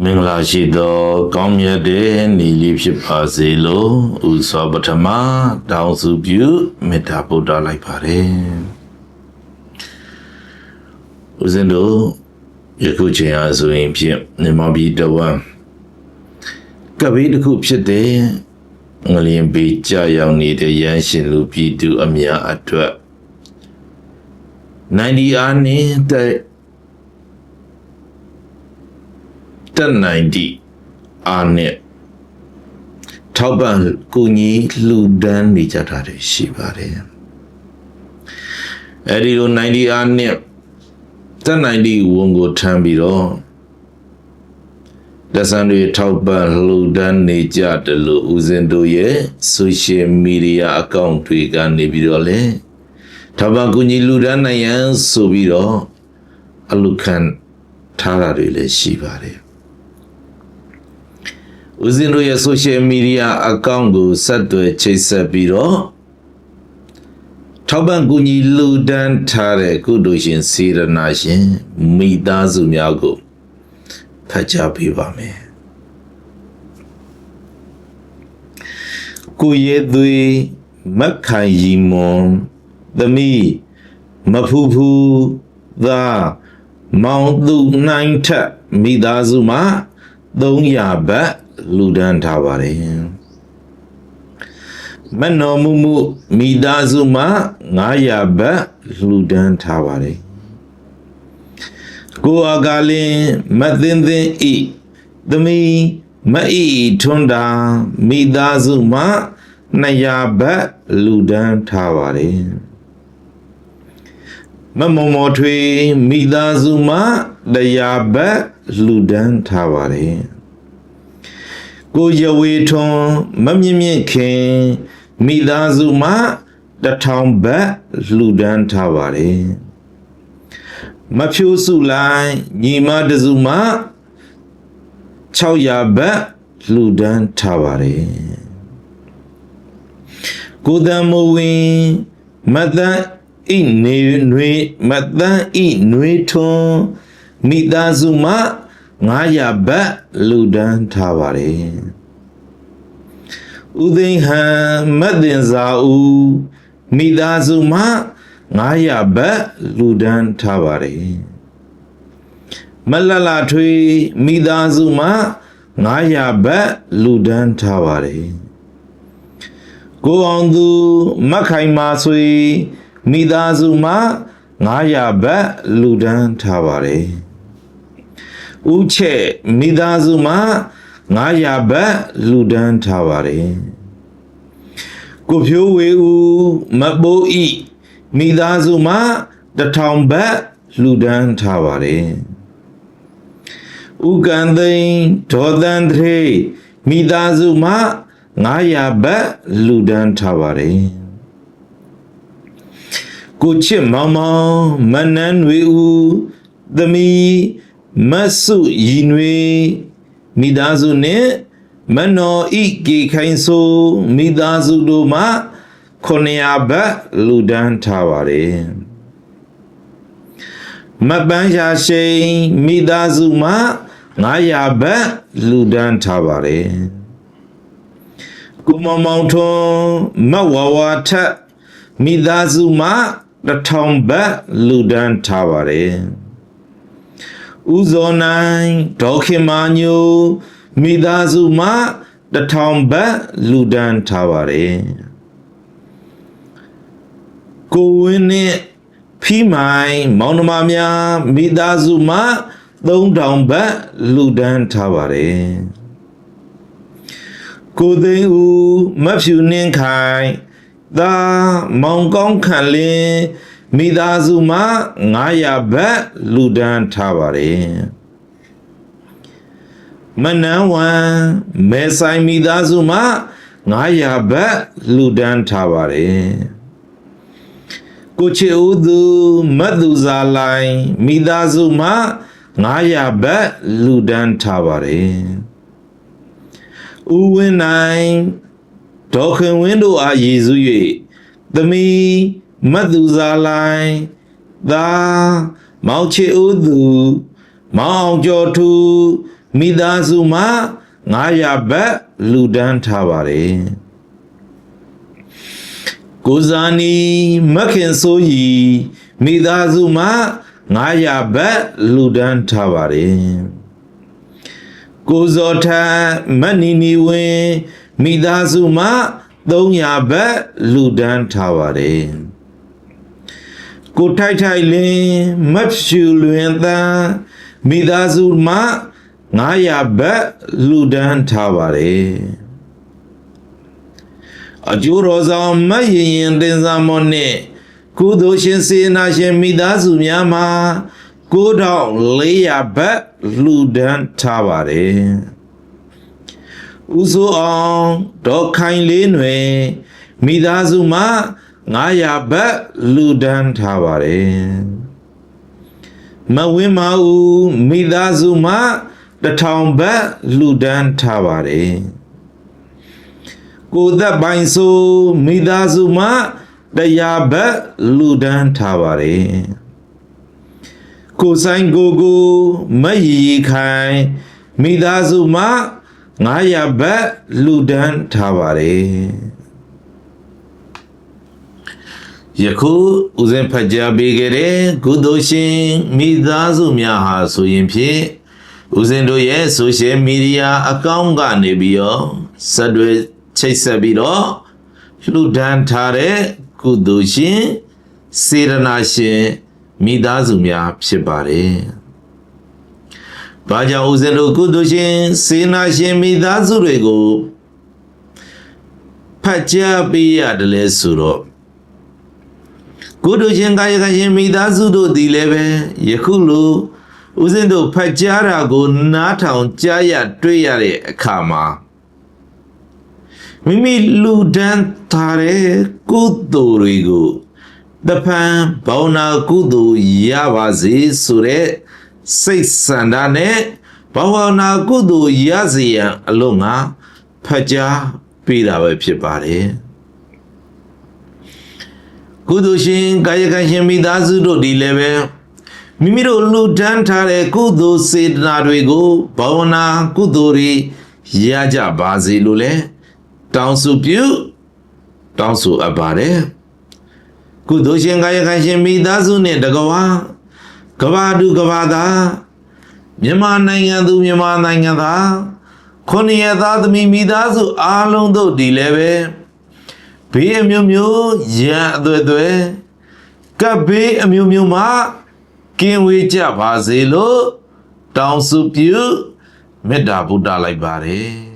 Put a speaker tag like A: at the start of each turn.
A: မင်္ဂလာရှိသောကောင်းမြတ်တဲ့ညီလေးဖြစ်ပါစေလို့ဥစွာပထမတောင်းစုပြုမေတ္တာပို့တော်လိုက်ပါတယ်ဦးဇင်းတို့ယခုချိန်အားဆိုရင်ဖြင့်မြန်မာပြည်တဝမ်းကပိတစ်ခုဖြစ်တဲ့ငလျင်ပေကြာရောက်နေတဲ့ရန်ရှင်လူပြည်သူအများအတွက်90အားနဲ့ တဲ့တက်နိုင်သည့်အာနဲ့ထောက်ပံ့ကူညီလှူဒန်းနေကြတာတွေရှိပါတယ်အဲဒီလို90အာနဲ့တက်နိုင်သည့်ဝန်ကိုထမ်းပြီးတော့လက်ဆန်းတွေထောက်ပံ့လှူဒန်းနေကြတယ်လို့ဦးဇင်းတို့ရဲ့ social media account တွေကနေပြီးတော့လေထောက်ပံ့ကူညီလှူဒန်းနိုင်ရန်ဆိုပြီးတော့အလူခံထားတာတွေလည်းရှိပါတယ် ဦးဇင်းတို့ရဲ့ social media account ကိုဆက်သွယ်ချိတ်ဆက်ပြီးတော့ထောက်ပံ့ကူညီလူဒန်းထားတဲ့ကုသိုလ်ရှင်စေရနာရှင်မိသားစုများကိုဖတ်ကြားပေးပါမယ်ကိုရဲသွေးမက်ခိုင်ရီမွန်သမီးမဖူဖူသာမောင်သူနိုင်ထက်မိသားစုမှာ300ဘတ် လူဒန်းထားပါတယ်မနောမှုမှုမိသားစုမှာ900ဘတ်လူဒန်းထားပါတယ်ကိုအကားလင်းမသင်းသင်းဤသမီးမအီထွန်းတာမိသားစုမှာ200ဘတ်လူဒန်းထားပါတယ်မမမောထွေမိသားစုမှာ100ဘတ်လူဒန်းထားပါတယ် ကိုရဝေထွန်းမမြင့်မြင့်ခင်မိသားစုမှတထောင်ဘတ်လှူဒန်းထားပါတယ်မဖြိုးစုလိုက်ညီမတစုမှ600ဘတ်လှူဒန်းထားပါတယ်ကိုတံမိုးဝင်မတန်ဤနေနွေမတန်ဤနွေထွန်းမိသားစုမှ 900ဘတ်လူဒန်းထားပါတယ်ဥသိဟံမတ်တင်စာဦးမိသားစုမှ900ဘတ်လူဒန်းထားပါတယ်မလလထွေးမိသားစုမှ900ဘတ်လူဒန်းထားပါတယ်ကိုအောင်သူမတ်ခိုင်မာဆွေမိသားစုမှ900ဘတ်လူဒန်းထားပါတယ် ဥချက်မိသားစုမှ900ဘတ်လူဒန်းထားပါတယ်ကိုဖြိုးဝေဦးမပိုးဤမိသားစုမှ1000ဘတ်လူဒန်းထားပါတယ်ဥကန်သိန်းဒေါ်တန်တရေမိသားစုမှ900ဘတ်လူဒန်းထားပါတယ်ကိုချစ်မောင်မောင်မနန်းတွေဦးသမီး မတ်စုရီနွေမိသားစုနှင့်မနောဤကေခိုင်ဆိုမိသားစုတို့မှ900ဘတ်လူဒန်းထားပါတယ်မပန်းရှာရှိန်မိသားစုမှ900ဘတ်လူဒန်းထားပါတယ်ကုမမောင်ထွန်းမဝဝထက်မိသားစုမှ1000ဘတ်လူဒန်းထားပါတယ် ဥဇော်နိုင်ဒေါခင်မာညိုမိသားစုမှတထောင်ဘတ်လူဒန်းထားပါတယ်ကိုဝင်းနဲ့ဖီးမိုင်မောင်နှမများမိသားစုမှ3000ဘတ်လူဒန်းထားပါတယ်ကိုသိန်းဦးမဖြူနှင်းခိုင်သာမောင်ကောင်းခံလင်း မိသားစုမှ900ဘတ်လူဒန်းထားပါတယ်မနန်းဝံမဲဆိုင်မိသားစုမှ900ဘတ်လူဒန်းထားပါတယ်ကိုချေဦးသူမတ်သူဇာလိုင်မိသားစုမှ900ဘတ်လူဒန်းထားပါတယ်ဦးဝင်းနိုင်ဒေါခင်ဝင်းတို့အားရည်စူး၍သမီး မတ်သူဇာလိုင်သာမောင်ချေဦးသူ မောင်အောင်ကျော်ထူမိသားစုမှ900ဘတ်လူဒန်းထားပါတယ်ကိုဇာနီမခင်ဆိုရီမိသားစုမှ900ဘတ်လူဒန်းထားပါတယ်ကိုဇော်ထမတ်နီနီဝင်းမိသားစုမှ300ဘတ်လူဒန်းထားပါတယ် ကိုထိုက်ထိုက်လင်းမတ်ရှူလွင်တန်းမိသားစုမှ900ဘတ်လူဒန်းထားပါတယ်အကျိုးတော်ဆောင်မတ်ရင်ရင်တင်စားမောနှင့်ကုသိုလ်ရှင်စေနာရှင်မိသားစုများမှာ9400ဘတ်လူဒန်းထားပါတယ်ဦးစိုးအောင်ဒေါ်ခိုင်လေးຫນွေမိသားစုမှ900 ဘတ်လူဒန်းထားပါတယ်မဝင်းမဦးမိသားစုမှ1000ဘတ်လူဒန်းထားပါတယ်ကိုသက်ပိုင်ဆိုမိသားစုမှ100ဘတ်လူဒန်းထားပါတယ်ကိုဆိုင်ကိုကိုမတ်ရီရီခိုင်မိသားစုမှ900ဘတ်လူဒန်းထားပါတယ် ယခုဦးဇင်းဖတ်ကြားပေးခဲ့တဲ့ကုသိုလ်ရှင်မိသားစုများဟာဆိုရင်ဖြင့်ဦးဇင်းတို့ရဲ့ social media account ကနေပြီးတော့ဆက်တွေချိတ်ဆက်ပြီးတော့လှူဒန်းထားတဲ့ကုသိုလ်ရှင်စေရနာရှင်မိသားစုများဖြစ်ပါတယ်။ဘာကြောင့်ဦးဇင်းတို့ကုသိုလ်ရှင်စေနာရှင်မိသားစုတွေကိုဖတ်ကြားပေးရတယ်လဲဆိုတော့ ကုသိုလ်ရှင်ကာယကရှင်မိသားစုတို့ဒီလည်းပဲယခုလိုဦးဇင်းတို့ဖတ်ကြားတာကို နားထောင်ကြားရတွေ့ရတဲ့အခါမှာမိမိလူဒန်းထားတဲ့ကုသိုလ်တွေကိုတဖန်ဘောနာကုသိုလ်ရပါစေဆိုတဲ့စိတ်ဆန္ဒနဲ့ဘောနာကုသိုလ်ရစေရန်အလို့ငါဖတ်ကြားပေးတာပဲဖြစ်ပါတယ် ကုသိုလ်ရှင်ကာယကံရှင်မိသားစုတို့ဒီလည်းပဲမိမိတို့လူဒန်းထားတဲ့ကုသိုလ်စေတနာတွေကိုဘာဝနာကုသိုလ်တွေရကြပါစေလို့လဲတောင်းစုပြုတောင်းစုအပ်ပါတယ်ကုသိုလ်ရှင်ကာယကံရှင်မိသားစုနဲ့တကဝါကဘာဒုကဘာသာမြန်မာနိုင်ငံသူမြန်မာနိုင်ငံသားခொနည်းသားသမီးမိသားစုအားလုံးတို့ဒီလည်းပဲ ဘေးအမျိုးမျိုးရန်အသွဲ့သွဲကပ်ဘေးအမျိုးမျိုးမှာကင်းဝေးကြပါစေလို့တောင်းစုပြုမေတ္တာဗုဒ္ဓလိုက်ပါတယ်